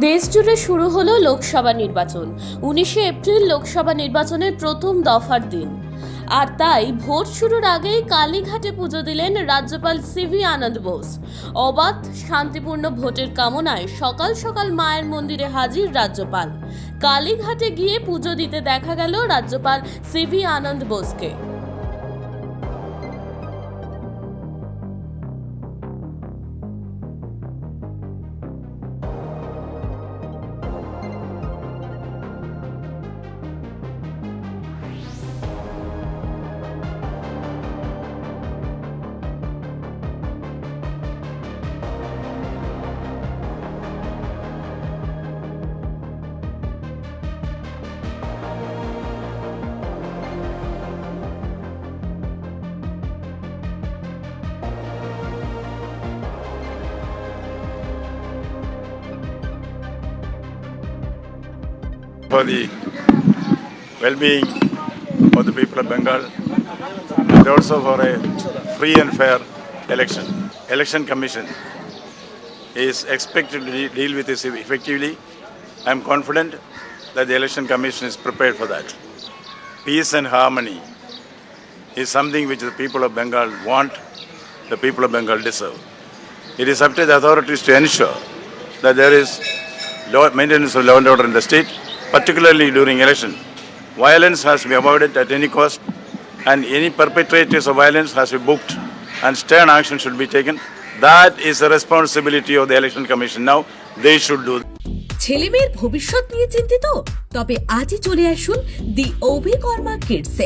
দেশ জুড়ে শুরু হলো লোকসভা নির্বাচন। উনিশে এপ্রিল লোকসভা নির্বাচনের প্রথম দফার দিন। আর তাই ভোট শুরুর আগেই কালীঘাটে পুজো দিলেন রাজ্যপাল সিভি আনন্দ বোস। অবাধ, শান্তিপূর্ণ ভোটের কামনায় সকাল সকাল মায়ের মন্দিরে হাজির রাজ্যপাল। কালীঘাটে গিয়ে পুজো দিতে দেখা গেল রাজ্যপাল সিভি আনন্দ বোসকে। For the well-being of the people of Bengal and also for a free and fair election. Election Commission is expected to deal with this effectively. I am confident that the Election Commission is prepared for that. Peace and harmony is something which the people of Bengal want, the people of Bengal deserve. It is up to the authorities to ensure that there is maintenance of law and order in the state, particularly during election. Violence has to be avoided at any cost, and any perpetrators of violence has to be booked, and stern action should be taken. That is the responsibility of the election commission. Now they should do. ছেলে মেয়ের ভবিষ্যৎ নিয়ে চিন্তিত তবে আজই চলে আসুন দি অভিকর্মা কিডসে